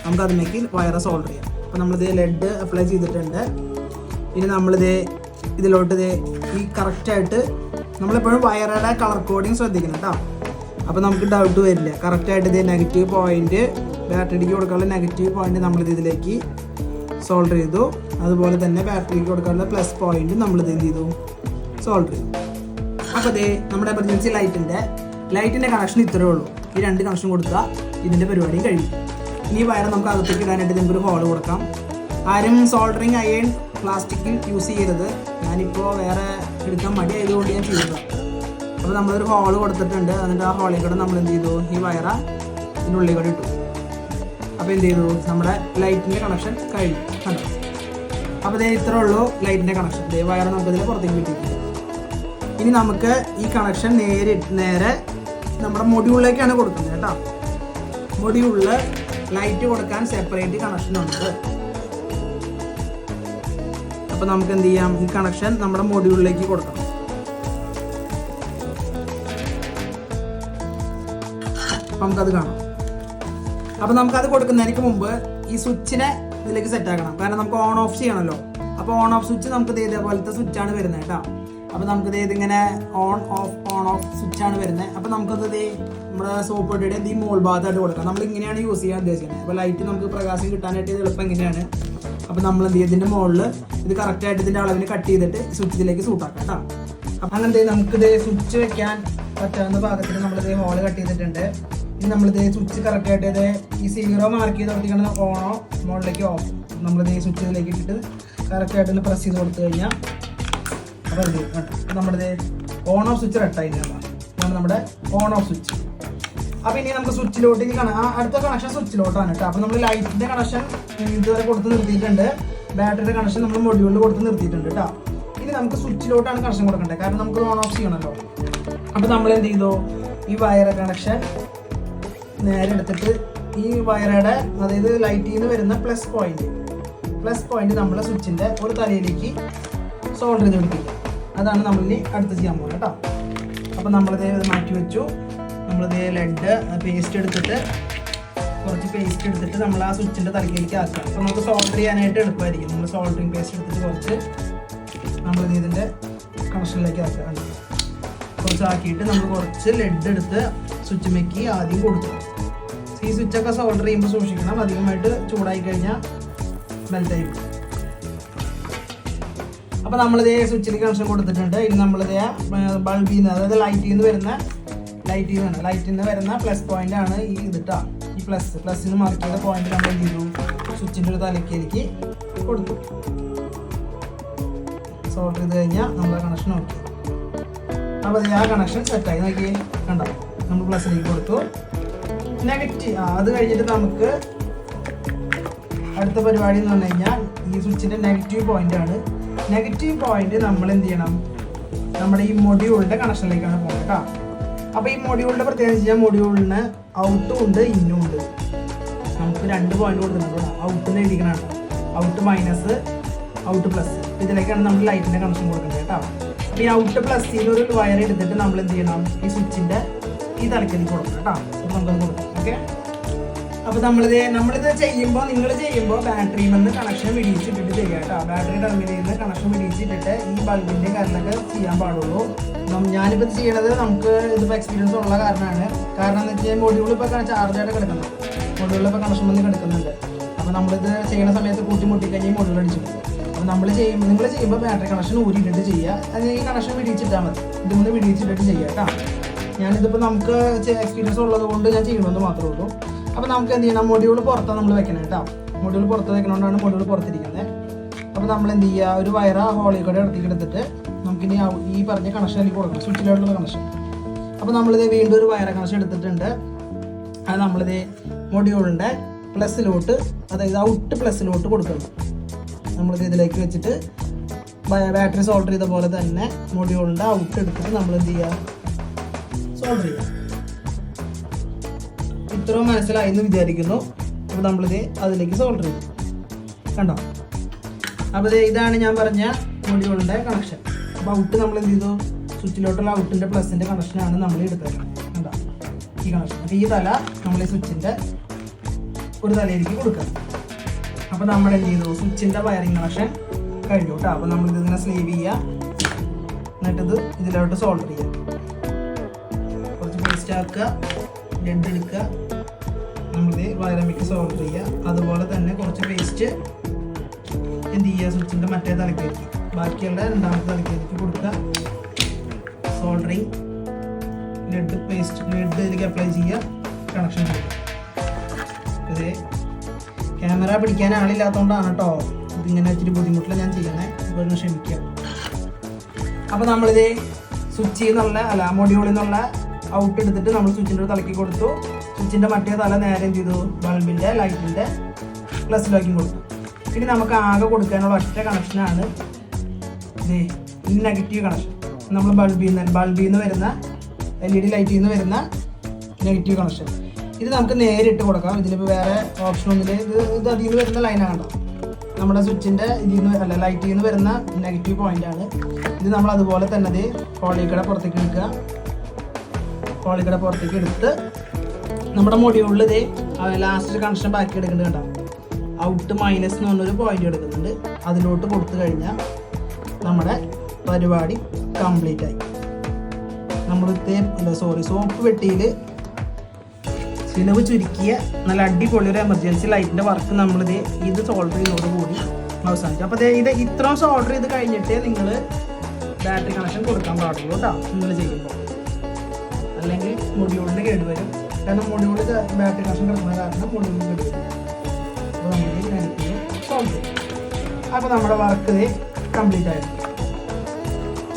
നമുക്ക് അതിലേക്ക് വയറ് സോൾഡർ ചെയ്യാം. അപ്പോൾ നമ്മളിത് ലെഡ് അപ്ലൈ ചെയ്തിട്ടുണ്ട്. ഇനി നമ്മളിത് ഇതിലോട്ട് ഇത് ഈ കറക്റ്റായിട്ട് നമ്മളെപ്പോഴും വയറുടെ കളർ കോഡിങ് ശ്രദ്ധിക്കണം കേട്ടോ. അപ്പോൾ നമുക്ക് ഡൗട്ട് വരില്ല. കറക്റ്റായിട്ട് ഇത് നെഗറ്റീവ് പോയിന്റ് ബാറ്ററിക്ക് കൊടുക്കാനുള്ള നെഗറ്റീവ് പോയിന്റ് നമ്മളിത് ഇതിലേക്ക് സോൾഡർ ചെയ്തു. അതുപോലെ തന്നെ ബാറ്ററിക്ക് കൊടുക്കാനുള്ള പ്ലസ് പോയിന്റ് നമ്മൾ ഇത് എന്ത് ചെയ്തു? സോൾഡർ ചെയ്തു. അപ്പോൾ അതെ നമ്മുടെ എമർജൻസി ലൈറ്റിന്റെ ലൈറ്റിന്റെ കണക്ഷൻ ഇത്രയേ ഉള്ളൂ. ഈ രണ്ട് കണക്ഷൻ കൊടുത്താൽ ഇതിന്റെ പരിപാടി കഴിയും ഇനി വയർ നമുക്ക് അകത്തേക്ക് ഇടാനായിട്ട് നമുക്കൊരു ഹോൾ കൊടുക്കാം. ആരും സോൾഡറിങ് അയൺ പ്ലാസ്റ്റിക് യൂസ് ചെയ്യരുത്. ഞാനിപ്പോൾ വേറെ എടുക്കാൻ മടി ആയതുകൊണ്ട് ഞാൻ ചെയ്തത് അപ്പോൾ നമ്മളൊരു ഹോൾ കൊടുത്തിട്ടുണ്ട്. എന്നിട്ട് ആ ഹോളിൽ കൂടെ നമ്മൾ എന്ത് ചെയ്തു? ഈ വയറ ഇതിനുള്ളിൽ കൂടെ ഇട്ടു. അപ്പോൾ എന്ത് ചെയ്തു? നമ്മുടെ ലൈറ്റിന്റെ കണക്ഷൻ കഴിഞ്ഞു. കണ്ടോ? അപ്പോൾ ദേ ഇത്രേ ഉള്ളൂ ലൈറ്റിന്റെ കണക്ഷൻ ദേ വയർ നമുക്കിതിൽ പുറത്തേക്ക് കിട്ടിയിട്ടുണ്ട്. ഇനി നമുക്ക് ഈ കണക്ഷൻ നേരെ നേരെ നമ്മുടെ മൊഡ്യൂളിലേക്കാണ് കൊടുക്കുന്നത് കേട്ടോ. മൊഡ്യൂളിൽ ലൈറ്റ് കൊടുക്കാൻ സെപ്പറേറ്റ് കണക്ഷൻ ഉണ്ട്. അപ്പോൾ നമുക്ക് എന്ത് ചെയ്യാം? ഈ കണക്ഷൻ നമ്മുടെ മൊഡ്യൂളിലേക്ക് കൊടുക്കണം. നമുക്കത് കാണാം. അപ്പോൾ നമുക്കത് കൊടുക്കുന്നതിന് മുമ്പ് ഈ സ്വിച്ചിനെ ഇതിലേക്ക് സെറ്റ് ആക്കണം. കാരണം നമുക്ക് ഓൺ ഓഫ് ചെയ്യണമല്ലോ അപ്പോൾ ഓൺ ഓഫ് സ്വിച്ച് നമുക്ക് ഇതേപോലത്തെ സ്വിച്ചാണ് വരുന്നത് കേട്ടോ. അപ്പോൾ നമുക്ക് ദേ ഇതിങ്ങനെ ഓൺ ഓഫ് ഓൺ ഓഫ് സ്വിച്ചാണ് വരുന്നത്. അപ്പോൾ നമുക്കത് ദേ നമ്മുടെ സോപ്പ് ഈ മോൾ ഭാഗത്തായിട്ട് കൊടുക്കാം. നമ്മൾ ഇങ്ങനെയാണ് യൂസ് ചെയ്യാൻ ഉദ്ദേശിക്കുന്നത്. അപ്പോൾ ലൈറ്റ് നമുക്ക് പ്രകാശം കിട്ടാനായിട്ട് ഇത് എളുപ്പം ഇങ്ങനെയാണ്. അപ്പോൾ നമ്മൾ എന്ത് ചെയ്യും മുകളിൽ ഇത് കറക്റ്റായിട്ട് ഇതിന്റെ അളവിന് കട്ട് ചെയ്തിട്ട് സ്വിച്ചിലേക്ക് സൂട്ടാക്കാം കേട്ടോ. അപ്പം നമുക്ക് നമുക്കിത് സ്വിച്ച് വെക്കാൻ പറ്റാവുന്ന ഭാഗത്തിൽ നമ്മളിത് ഹോൾ കട്ട് ചെയ്തിട്ടുണ്ട്. ഇനി നമ്മളിത് സ്വിച്ച് കറക്റ്റായിട്ട് ഇത് ഈ സീറോ മാർക്ക് ചെയ്ത് കൊടുത്തിരിക്കണം ഓണോ മുകളിലേക്ക് ഓഫ് നമ്മളിത് സ്വിച്ച് ഇതിലേക്ക് ഇട്ടിട്ട് കറക്റ്റ് ആയിട്ട് പ്രസ് ചെയ്ത് കൊടുത്തു കഴിഞ്ഞാൽ ഇത് കണ്ടോ? നമ്മുടെ ഓൺ ഓഫ് സ്വിച്ച് റെട്ടായി ഇതാണ് നമ്മുടെ ഓൺ ഓഫ് സ്വിച്ച് അപ്പോൾ ഇനി നമുക്ക് സ്വിച്ചിലോട്ട് ആ അടുത്ത കണക്ഷൻ സ്വിച്ചിലോട്ടാണ് കേട്ടോ. അപ്പോൾ നമ്മൾ ലൈറ്റിന്റെ കണക്ഷൻ ഇതുവരെ കൊടുത്ത് നിർത്തിയിട്ടുണ്ട്. ബാറ്ററിയുടെ കണക്ഷൻ നമ്മൾ മൊഡ്യൂളിൽ കൊടുത്ത് നിർത്തിയിട്ടുണ്ട് കേട്ടോ. ഇനി നമുക്ക് സ്വിച്ചിലോട്ടാണ് കണക്ഷൻ കൊടുക്കേണ്ടത് കാരണം നമുക്ക് ഓൺ ഓഫ് ചെയ്യണമല്ലോ അപ്പോൾ നമ്മൾ എന്ത് ചെയ്തു? ഈ വയർ കണക്ഷൻ നേരെ എടുത്തിട്ട് ഈ വയറുടെ അതായത് ലൈറ്റിൽ നിന്ന് വരുന്ന പ്ലസ് പോയിന്റ് പ്ലസ് പോയിന്റ് നമ്മളെ സ്വിച്ചിന്റെ ഒരു തലയിലേക്ക് സോൾഡർ ചെയ്ത് പിടിപ്പിക്കുക. അതാണ് നമ്മൾ ഇനി അടുത്ത് ചെയ്യാൻ പോകുന്നത് കേട്ടോ. അപ്പോൾ നമ്മളിത് മാറ്റി വെച്ചു. നമ്മളിത് ലെഡ് പേസ്റ്റ് എടുത്തിട്ട് കുറച്ച് പേസ്റ്റ് എടുത്തിട്ട് നമ്മൾ ആ സ്വിച്ചിന്റെ തലക്കിലേക്ക് ആക്കുക. അപ്പോൾ നമുക്ക് സോൾഡർ ചെയ്യാനായിട്ട് എളുപ്പമായിരിക്കും. നമ്മൾ സോൾഡറിങ് പേസ്റ്റ് എടുത്തിട്ട് കുറച്ച് നമ്മൾ ഇതിന്റെ കണക്ഷനിലേക്ക് ആക്കുക? കുറച്ച് ആക്കിയിട്ട് നമ്മൾ കുറച്ച് ലെഡ് എടുത്ത് സ്വിച്ച് മെക്കി ആദ്യം കൊടുക്കുക. ഈ സ്വിച്ചൊക്കെ സോൾഡർ ചെയ്യുമ്പോൾ സൂക്ഷിക്കണം. അധികമായിട്ട് ചൂടായി കഴിഞ്ഞാൽ മെൽറ്റായി അപ്പം അപ്പോൾ നമ്മളിത് സ്വിച്ചിൽ കണക്ഷൻ കൊടുത്തിട്ടുണ്ട്. ഇനി നമ്മളിത് ബൾബിൽ നിന്ന് അതായത് ലൈറ്റിൽ നിന്ന് വരുന്ന ലൈറ്റിൽ നിന്ന് ലൈറ്റിൽ നിന്ന് വരുന്ന പ്ലസ് പോയിന്റ് ആണ് ഈ ഇതിട്ടാ. ഈ പ്ലസ് പ്ലസ്സിന് മാർക്ക് ചെയ്ത പോയിന്റ് നമ്മൾ എന്ത് ചെയ്തു? സ്വിച്ചിന്റെ ഒരു തലക്കേലേക്ക് കൊടുത്തു. സോൾട്ട് ചെയ്ത് കഴിഞ്ഞാൽ നമ്മൾ കണക്ഷൻ നോക്കി അപ്പോൾ ആ കണക്ഷൻ സെറ്റായി നോക്കിയേ കണ്ടോ? നമ്മൾ പ്ലസ്സിലേക്ക് കൊടുത്തു. നെഗറ്റീവ് അത് കഴിഞ്ഞിട്ട് നമുക്ക് അടുത്ത പരിപാടി എന്ന് പറഞ്ഞു കഴിഞ്ഞാൽ ഈ സ്വിച്ചിന്റെ നെഗറ്റീവ് പോയിന്റ് ആണ്. നെഗറ്റീവ് പോയിന്റ് നമ്മൾ എന്ത് ചെയ്യണം? നമ്മുടെ ഈ മൊഡ്യൂളിന്റെ കണക്ഷനിലേക്കാണ് പോകുന്നത് കേട്ടോ അപ്പോൾ ഈ മൊഡ്യൂളിന്റെ പ്രത്യേകത വെച്ച് കഴിഞ്ഞാൽ മൊഡ്യൂളിന് ഔട്ടും ഉണ്ട് ഇന്നും ഉണ്ട്. നമുക്ക് രണ്ട് പോയിന്റ് കൊടുത്തിട്ടുണ്ട് ഔട്ട് എഴുതിക്കണാണ് ഔട്ട് മൈനസ് ഔട്ട് പ്ലസ് ഇതിലേക്കാണ് നമ്മൾ ലൈറ്റിന്റെ കണക്ഷൻ കൊടുക്കുന്നത് കേട്ടോ അപ്പൊ ഈ ഔട്ട് പ്ലസ് ഒരു വയർ എടുത്തിട്ട് നമ്മൾ എന്ത് ചെയ്യണം? ഈ സ്വിച്ചിന്റെ ഈ തലക്കേക്ക് കൊടുക്കണം കേട്ടോ കൊടുക്കാം ഓക്കെ അപ്പോൾ നമ്മളിത് നമ്മളിത് ചെയ്യുമ്പോൾ നിങ്ങൾ ചെയ്യുമ്പോൾ ബാറ്ററിയിൽ നിന്ന് കണക്ഷൻ വിടിയിച്ചിട്ടിട്ട് ചെയ്യുക കേട്ടോ. ബാറ്ററി ടെർമിനലിൽ നിന്ന് കണക്ഷൻ വിടിയിച്ചിട്ടിട്ട് ഈ ബൾബിന്റെ കാര്യങ്ങളൊക്കെ ചെയ്യാൻ പാടുള്ളൂ. ഞാനിപ്പോൾ ചെയ്യണത് നമുക്ക് ഇതിപ്പോൾ എക്സ്പീരിയൻസ് ഉള്ള കാരണമാണ്. കാരണം എന്ന് വെച്ചാൽ മൊഡ്യൂൾ ഇപ്പോൾ ചാർജായിട്ട് കിടക്കുന്നത് മൊഡ്യൂളിൽ ഇപ്പോൾ കണക്ഷൻ വന്ന് കിടക്കുന്നുണ്ട്. അപ്പോൾ നമ്മളിത് ചെയ്യുന്ന സമയത്ത് കൂട്ടി മുട്ടിക്കഴിഞ്ഞാൽ മൊഡ്യൂൾ അടിച്ചു. അപ്പോൾ നമ്മൾ ചെയ്യും നിങ്ങൾ ചെയ്യുമ്പോൾ ബാറ്ററി കണക്ഷൻ ഊരിയിട്ടിട്ട് ചെയ്യുക ഈ കണക്ഷൻ വിടിയിച്ചിട്ടാൽ മതി. ഇതുകൊണ്ട് വിടിയിച്ചിട്ടിട്ട് ചെയ്യുക കേട്ടോ. ഞാനിതിപ്പോൾ നമുക്ക് എക്സ്പീരിയൻസ് ഉള്ളത് കൊണ്ട് ഞാൻ ചെയ്യണമെന്ന് മാത്രമേ ഉള്ളൂ. അപ്പോൾ നമുക്ക് എന്ത് ചെയ്യണം? മൊഡ്യൂൾ പുറത്താണ് നമ്മൾ വെക്കണം കേട്ടോ മൊഡ്യൂൾ പുറത്ത് വെക്കണോണ്ടാണ് മൊഡ്യൂൾ പുറത്തിരിക്കുന്നത് അപ്പോൾ നമ്മൾ എന്ത് ചെയ്യുക ഒരു വയറ ഹോളിൽ കൂടെ ഇടത്തേക്ക് എടുത്തിട്ട് നമുക്കിനി ഈ പറഞ്ഞ കണക്ഷനിലേക്ക് കൊടുക്കണം സ്വിച്ചിലോട്ടുള്ള കണക്ഷൻ അപ്പോൾ നമ്മളിത് വീണ്ടും ഒരു വയറ കണക്ഷൻ എടുത്തിട്ടുണ്ട്. അത് നമ്മളിത് മൊഡ്യൂളിന്റെ പ്ലസ്സിലോട്ട് അതായത് ഔട്ട് പ്ലസ്സിലോട്ട് കൊടുക്കണം. നമ്മളിത് ഇതിലേക്ക് വെച്ചിട്ട് ബാറ്ററി സോൾഡർ ചെയ്ത പോലെ തന്നെ മൊഡ്യൂളിന്റെ ഔട്ട് എടുത്തിട്ട് നമ്മൾ എന്ത് ചെയ്യുക സോൾഡർ ചെയ്യുക ഇത്രയും മനസ്സിലായി എന്ന് വിചാരിക്കുന്നു. അപ്പോൾ നമ്മളിത് അതിലേക്ക് സോൾവ് ചെയ്യും കണ്ടോ? അപ്പോൾ ഇതാണ് ഞാൻ പറഞ്ഞ മൊഡ്യൂളിന്റെ കണക്ഷൻ അപ്പോൾ ഔട്ട് നമ്മൾ എന്ത് ചെയ്തു? സ്വിച്ചിലോട്ടുള്ള ഔട്ടിന്റെ പ്ലസിന്റെ കണക്ഷനാണ് നമ്മൾ എടുത്തത് കണ്ടോ? ഈ കണക്ഷൻ അപ്പോൾ ഈ തല നമ്മൾ ഈ സ്വിച്ചിന്റെ ഒരു തലയിലേക്ക് കൊടുക്കുക. അപ്പോൾ നമ്മൾ എന്ത് ചെയ്തു? സ്വിച്ചിന്റെ വയറിംഗ് കണക്ഷൻ കഴിഞ്ഞു കേട്ടോ. അപ്പോൾ നമ്മൾ ഇതിങ്ങനെ സ്ലീവ് ചെയ്യുക. എന്നിട്ടിത് ഇതിലോട്ട് സോൾവ് ചെയ്യുക. ആക്കുക ലെഡ് എടുക്കുക. നമ്മളിത് വയറമിക്ക് സോൾവ് ചെയ്യുക. അതുപോലെ തന്നെ കുറച്ച് പേസ്റ്റ് എന്ത് ചെയ്യുക? സ്വിച്ചിന്റെ മറ്റേ തലക്കേക്ക് ബാക്കിയുള്ള രണ്ടാമത്തെ തലക്കേക്ക് കൊടുക്കുക. സോൾഡറിങ് ലെഡ് പേസ്റ്റ് ലെഡ് ഇതിലേക്ക് അപ്ലൈ ചെയ്യുക. കണക്ഷൻ അതെ ക്യാമറ പിടിക്കാൻ ആളില്ലാത്തതുകൊണ്ടാണ് കേട്ടോ. ഇതിങ്ങനെ ഇച്ചിരി ബുദ്ധിമുട്ടില്ല ഞാൻ ചെയ്യണേ അപ്പോൾ ഒന്ന് ക്ഷമിക്കുക. അപ്പോൾ നമ്മളിത് സ്വിച്ച് എന്നുള്ള അല്ല മൊഡ്യൂളിൽ നിന്നുള്ള ഔട്ട് എടുത്തിട്ട് നമ്മൾ സ്വിച്ചിന്റെ തലക്കി കൊടുത്തു. സ്വിച്ചിന്റെ മറ്റേ തല നേരെ എന്ത് ചെയ്തു? ബൾബിന്റെ ലൈറ്റിന്റെ പ്ലസ്സിലാക്കി കൊടുത്തു. ഇനി നമുക്ക് ആകെ കൊടുക്കാനുള്ള ഒറ്റ കണക്ഷനാണ് ഇതേ നെഗറ്റീവ് കണക്ഷൻ നമ്മൾ ബൾബിൽ നിന്ന് ബൾബിൽ നിന്ന് വരുന്ന എൽ ഇ ഡി ലൈറ്റിൽ നിന്ന് വരുന്ന നെഗറ്റീവ് കണക്ഷൻ ഇത് നമുക്ക് നേരിട്ട് കൊടുക്കാം. ഇതിലിപ്പോൾ വേറെ ഓപ്ഷൻ ഒന്നുമില്ല. ഇത് ഇത് അതിൽ നിന്ന് വരുന്ന ലൈനാണ് കണ്ടോ നമ്മുടെ സ്വിച്ചിന്റെ ഇതിൽ നിന്ന് അല്ല ലൈറ്റിൽ നിന്ന് വരുന്ന നെഗറ്റീവ് പോയിന്റ് ആണ്. ഇത് നമ്മൾ അതുപോലെ തന്നെ ഇത് ഹോളിക്കട പുറത്തേക്ക് എടുക്കുക. ഹോളിക്കട പുറത്തേക്ക് എടുത്ത് നമ്മുടെ മൊഡ്യൂളിൽ ഇത് ലാസ്റ്റ് കണക്ഷൻ ബാക്കി എടുക്കുന്നുണ്ട് കണ്ടോ? ഔട്ട് മൈനസ് എന്ന് പറഞ്ഞൊരു പോയിന്റ് എടുക്കുന്നുണ്ട്. അതിലോട്ട് കൊടുത്തു കഴിഞ്ഞാൽ നമ്മുടെ പരിപാടി കംപ്ലീറ്റ് ആയി. നമ്മൾ അല്ല സോറി സോപ്പ് വെട്ടിയിൽ ചിലവ് ചുരുക്കിയ നല്ല അടിപൊളി ഒരു എമർജൻസി ലൈറ്റിന്റെ വർക്ക് നമ്മളിത് ഇത് സോൾഡർ ചെയ്യുന്നതോടുകൂടി അവസാനിച്ചു അപ്പോൾ ഇത് ഇത്രയും സോൾഡർ ചെയ്ത് കഴിഞ്ഞിട്ട് നിങ്ങൾ ബാറ്ററി കണക്ഷൻ കൊടുക്കാൻ പാടുള്ളൂ കേട്ടോ. നിങ്ങൾ ചെയ്യുമ്പോൾ അല്ലെങ്കിൽ മൊഡ്യൂളിന് കേടുവരും കാരണം മൊഡ്യൂളിൽ ബാറ്ററി കഷ്ണം കിടക്കുന്ന കാരണം മൊഡ്യൂളിന് കേടുവരും അപ്പോൾ നമ്മൾ നെഗറ്റീവ് സോൾവ് അപ്പോൾ നമ്മുടെ വർക്ക് കംപ്ലീറ്റ് ആയിരുന്നു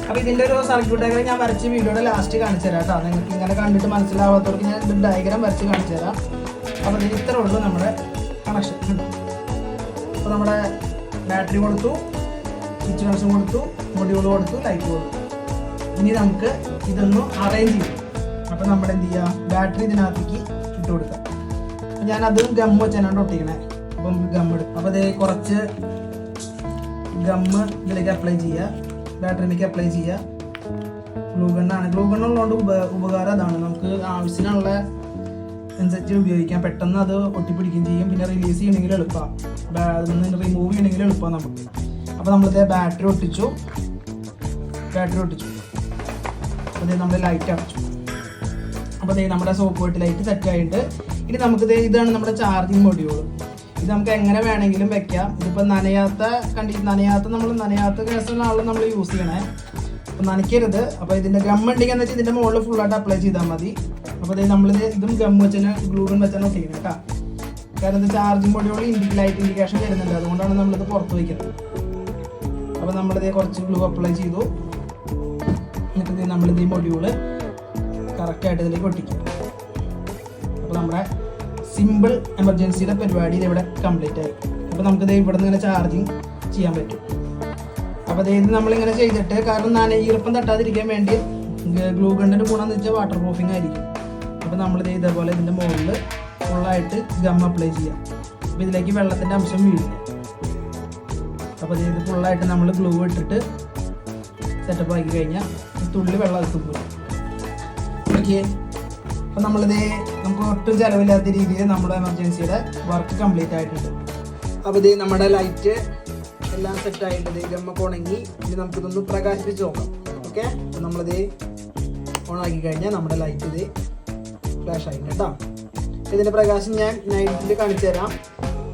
അപ്പോൾ ഇതിന്റെ ഒരു സർക്യൂട്ട് ഡയഗ്രം ഞാൻ വരച്ച് വീഡിയോയുടെ ലാസ്റ്റ് കാണിച്ചു തരാം കേട്ടോ. നിങ്ങൾക്ക് ഇങ്ങനെ കണ്ടിട്ട് മനസ്സിലാവാത്തവർക്ക് ഞാൻ ഇത് ഡയഗ്രാം വരച്ച് കാണിച്ചു തരാം. അപ്പോൾ ഇത് ഇത്ര ഉള്ളൂ നമ്മുടെ കണക്ഷൻ അപ്പോൾ നമ്മുടെ ബാറ്ററി കൊടുത്തു സ്വിച്ച് കണക്ഷൻ കൊടുത്തു മൊഡ്യൂൾ കൊടുത്തു ലൈറ്റ് കൊടുത്തു. ഇനി നമുക്ക് ഇതൊന്ന് അറേഞ്ച് ചെയ്യും. അപ്പോൾ നമ്മൾ എന്ത് ചെയ്യുക ബാറ്ററി ഇതിനകത്തേക്ക് ഇട്ട് കൊടുക്കുക അപ്പം ഞാൻ അതും ഗം വെച്ചാണ് ഒട്ടിക്കണേ. അപ്പം ഗം എടുക്കും അപ്പോൾ അതേ കുറച്ച് ഗമ്മ് ഇതിലേക്ക് അപ്ലൈ ചെയ്യുക ബാറ്ററിയിലേക്ക് അപ്ലൈ ചെയ്യുക ഗ്ലൂ ഗണ്ണാണ് ഗ്ലൂ ഉപ ഉപകാരം അതാണ്. നമുക്ക് ആവശ്യത്തിനുള്ള അനുസരിച്ച് ഉപയോഗിക്കാം. പെട്ടെന്ന് അത് ഒട്ടിപ്പിടിക്കുകയും ചെയ്യും. പിന്നെ റിലീസ് ചെയ്യണമെങ്കിൽ എളുപ്പമാണ് അതിൽ നിന്ന് റിമൂവ് ചെയ്യണമെങ്കിൽ എളുപ്പമാണ് നമുക്ക്. അപ്പോൾ നമ്മളിത് ബാറ്ററി ഒട്ടിച്ചു. ബാറ്ററി ഒട്ടിച്ചു. അതേ നമ്മൾ ലൈറ്റ് അടച്ചു. അപ്പോൾ ദേ നമ്മുടെ സോപ്പ് വെട്ട് ലൈറ്റ് സെറ്റ് ആയിട്ട് ഇനി നമുക്ക് ദേ ഇതാണ് നമ്മുടെ ചാർജിങ് മൊഡ്യൂൾ ഇത് നമുക്ക് എങ്ങനെ വേണമെങ്കിലും വെക്കാം. ഇതിപ്പോൾ നനയാത്ത കണ്ടി നനയാത്ത നമ്മൾ നനയാത്ത കേസിലാണല്ലോ നമ്മൾ യൂസ് ചെയ്യണേ. അപ്പോൾ നനയ്ക്കരുത്. അപ്പോൾ ഇതിന്റെ ഗം ഉണ്ടെങ്കിൽ എന്ന് വെച്ചാൽ ഇതിന്റെ മുകളിൽ ഫുള്ളായിട്ട് അപ്ലൈ ചെയ്താൽ മതി. അപ്പോൾ അതായത് നമ്മളിത് ഇതും ഗം വെച്ചാൽ ഗ്ലൂഡും വെച്ചാൽ ഒട്ടിക്കണം കേട്ടോ. കാരണം ഇത് charging module indic light indication വരുന്നുണ്ട്. അതുകൊണ്ടാണ് നമ്മളിത് പുറത്ത് വയ്ക്കുന്നത് അപ്പോൾ നമ്മളിത് കുറച്ച് ഗ്ലൂ അപ്ലൈ ചെയ്തു. എന്നിട്ട് നമ്മളിത് ഈ മൊഡ്യൂൾ കറക്റ്റായിട്ട് ഇതിലേക്ക് ഒട്ടിക്കും. അപ്പോൾ നമ്മുടെ സിമ്പിൾ എമർജൻസിയുടെ പരിപാടി ഇവിടെ കംപ്ലീറ്റ് ആയി. അപ്പോൾ നമുക്കിത് ഇവിടെ നിന്ന് ഇങ്ങനെ ചാർജിങ് ചെയ്യാൻ പറ്റും. അപ്പോൾ അതായത് നമ്മളിങ്ങനെ ചെയ്തിട്ട് കാരണം നന ഈർപ്പം തട്ടാതിരിക്കാൻ വേണ്ടി ഗ്ലൂ ഗണ്ണിന്റെ ഗുണം എന്ന് വെച്ചാൽ വാട്ടർ പ്രൂഫിംഗ് ആയിരിക്കും അപ്പോൾ നമ്മളിത് ഇതേപോലെ ഇതിന്റെ മുകളിൽ ഫുള്ളായിട്ട് ഗം അപ്ലൈ ചെയ്യാം. അപ്പോൾ ഇതിലേക്ക് വെള്ളത്തിന്റെ അംശം വീഴില്ല അപ്പോൾ ഇത് ഫുള്ളായിട്ട് നമ്മൾ ഗ്ലൂ ഇട്ടിട്ട് സെറ്റപ്പ് ആക്കി കഴിഞ്ഞാൽ തുള്ളി വെള്ളം അകത്ത് പോകും അപ്പം നമ്മളിത് നമുക്ക് ഒട്ടും ചിലവില്ലാത്ത രീതിയിൽ നമ്മുടെ എമർജൻസിയുടെ വർക്ക് കംപ്ലീറ്റ് ആയിട്ടുണ്ട്. അപ്പോൾ ഇത് നമ്മുടെ ലൈറ്റ് എല്ലാം സെറ്റ് ആയിട്ടുണ്ട്. ഗമ്മൊക്കെ ഉണങ്ങി ഇനി നമുക്കിതൊന്ന് പ്രകാശിപ്പിച്ച് നോക്കാം. ഓക്കെ അപ്പം നമ്മളിത് ഓൺ ആക്കി കഴിഞ്ഞാൽ നമ്മുടെ ലൈറ്റ് ഇത് ഫ്ലാഷ് ആയിട്ടുണ്ട് കേട്ടോ. ഇതിന്റെ പ്രകാശം ഞാൻ നൈറ്റിൽ കാണിച്ചു തരാം.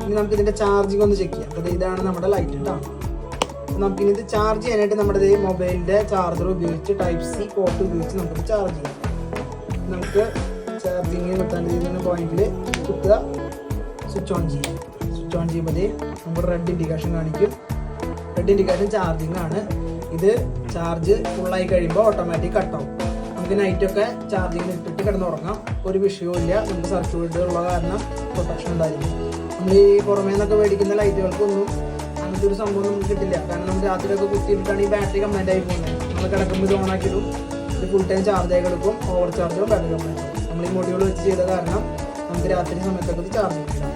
ഇനി നമുക്ക് ഇതിന്റെ ചാർജിങ് ഒന്ന് ചെക്ക് ചെയ്യാം. അപ്പോൾ ഇതാണ് നമ്മുടെ ലൈറ്റ് കേട്ടോ നമുക്കിനി ഇത് ചാർജ് ചെയ്യാനായിട്ട് നമ്മുടെ മൊബൈലിന്റെ ചാർജർ ഉപയോഗിച്ച് ടൈപ്പ് സി പോർട്ട് ഉപയോഗിച്ച് നമുക്ക് ചാർജ് ചെയ്യാം. നമുക്ക് ചാർജിങ് നിർത്താൻ ചെയ്യുന്ന പോയിന്റിൽ കുത്തുക സ്വിച്ച് ഓൺ ചെയ്യും സ്വിച്ച് ഓൺ ചെയ്യുമ്പോൾ നമുക്ക് റെഡ് ഇൻഡിക്കേഷൻ കാണിക്കും. റെഡ് ഇൻഡിക്കേഷൻ ചാർജിങ് ആണ്. ഇത് ചാർജ് ഫുള്ളായി കഴിയുമ്പോൾ ഓട്ടോമാറ്റിക് കട്ടാവും നമുക്ക് നൈറ്റൊക്കെ ചാർജിങ്ങിൽ ഇട്ടിട്ട് കിടന്നുറങ്ങാം. ഒരു വിഷയവും ഇല്ല. നമുക്ക് സർക്യൂട്ട് ഉള്ള കാരണം പ്രൊട്ടക്ഷൻ ഉണ്ടായിരിക്കും നമ്മൾ ഈ പുറമേ നിന്നൊക്കെ മേടിക്കുന്ന ലൈറ്റുകൾക്കൊന്നും അങ്ങനത്തെ ഒരു സംഭവം നമുക്ക് കിട്ടില്ല. കാരണം നമ്മൾ രാത്രിയൊക്കെ കുത്തിയിട്ടാണ് ഈ ബാറ്ററി കംപ്ലൈന്റ് ആയി പോകുന്നത്. നമ്മൾ കിടക്കുമ്പോൾ ഇത് ഓണാക്കിയിടും ഇത് ഫുൾ ടൈം ചാർജ് ആയി കിടക്കും ഓവർ ചാർജോ ബാറ്ററി കംപ്ലൈന്റ് നമ്മൾ ഈ മൊഡ്യൂൾ വെച്ച് ചെയ്ത കാരണം നമുക്ക് രാത്രി സമയത്തൊക്കെ ഇത് ചാർജ് ചെയ്യാം.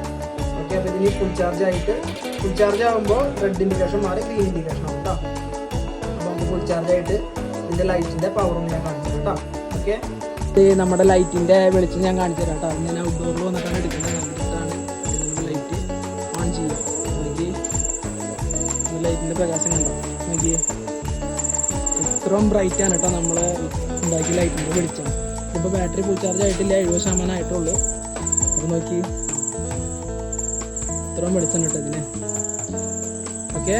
ഓക്കെ അപ്പോൾ ഇതിന് ഫുൾ ചാർജ് ആയിട്ട് ഫുൾ ചാർജ് ആകുമ്പോൾ റെഡ് ഇൻഡിക്കേഷൻ മാറി ഗ്രീൻ ഇൻഡിക്കേഷൻ ആവും കേട്ടോ അപ്പോൾ നമുക്ക് ഫുൾ ചാർജ് ആയിട്ട് ഇതിന്റെ ലൈറ്റിന്റെ പവറും ഞാൻ കാണിച്ചു കേട്ടോ ഓക്കെ? നമ്മുടെ ലൈറ്റിന്റെ വെളിച്ചം ഞാൻ കാണിച്ചു തരാം കേട്ടോ ഞാൻ ഔട്ട്ഡോറിൽ വന്നിട്ടാണ് എടുക്കുന്നത്. നമ്മുടെ ലൈറ്റ് ഓൺ ചെയ്യുക. നോക്കി ലൈറ്റിന്റെ പ്രകാശം കണ്ടോ? നോക്കിയേ. ഇത്രയും ബ്രൈറ്റ് ആണ് കേട്ടോ നമ്മൾ ഉണ്ടാക്കിയ ലൈറ്റിന്റെ വെളിച്ചം. ഇപ്പോൾ ബാറ്ററി ഫുൾ ചാർജ് ആയിട്ടില്ല എഴുപത് ശതമാനം ആയിട്ടുള്ളൂ. അപ്പോൾ നോക്കി. ഇത്രയും വെളിച്ചം കേട്ടോ ഇതിന്. ഓക്കെ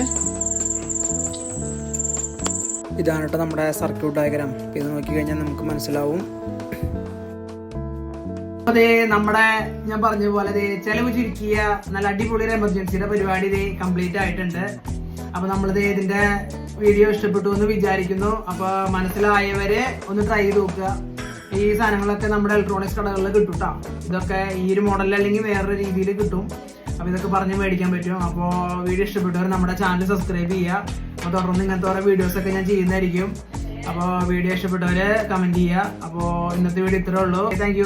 ഇതാണ് കേട്ടോ നമ്മുടെ സർക്യൂട്ട് ഡയഗ്രാം ഇത് നോക്കി കഴിഞ്ഞാൽ നമുക്ക് മനസ്സിലാവും. അതെ നമ്മുടെ ഞാൻ പറഞ്ഞ പോലെ ചെലവ് ചുരുക്കിയ നല്ല അടിപൊളി ഒരു എമർജൻസിയുടെ പരിപാടി ഇത് കംപ്ലീറ്റ് ആയിട്ടുണ്ട്. അപ്പൊ നമ്മളിത് ഇതിന്റെ വീഡിയോ ഇഷ്ടപ്പെട്ടു എന്ന് വിചാരിക്കുന്നു. അപ്പൊ മനസ്സിലായവരെ ഒന്ന് ട്രൈ ചെയ്ത് നോക്കുക. ഈ സാധനങ്ങളൊക്കെ നമ്മുടെ ഇലക്ട്രോണിക്സ് കടകളിൽ കിട്ടും കേട്ടോ ഇതൊക്കെ ഈ ഒരു മോഡലിൽ അല്ലെങ്കിൽ വേറൊരു രീതിയിൽ കിട്ടും. അപ്പൊ ഇതൊക്കെ പറഞ്ഞ് മേടിക്കാൻ പറ്റും. അപ്പോൾ വീഡിയോ ഇഷ്ടപ്പെട്ടവർ നമ്മുടെ ചാനൽ സബ്സ്ക്രൈബ് ചെയ്യുക. അപ്പോൾ തുടർന്ന് ഇങ്ങനത്തെ ഓരോ വീഡിയോസ് ഒക്കെ ഞാൻ ചെയ്യുന്നതായിരിക്കും. അപ്പോൾ വീഡിയോ ഇഷ്ടപ്പെട്ടവര് കമന്റ് ചെയ്യുക. അപ്പോൾ ഇന്നത്തെ വീഡിയോ ഇത്രേ ഉള്ളൂ. താങ്ക്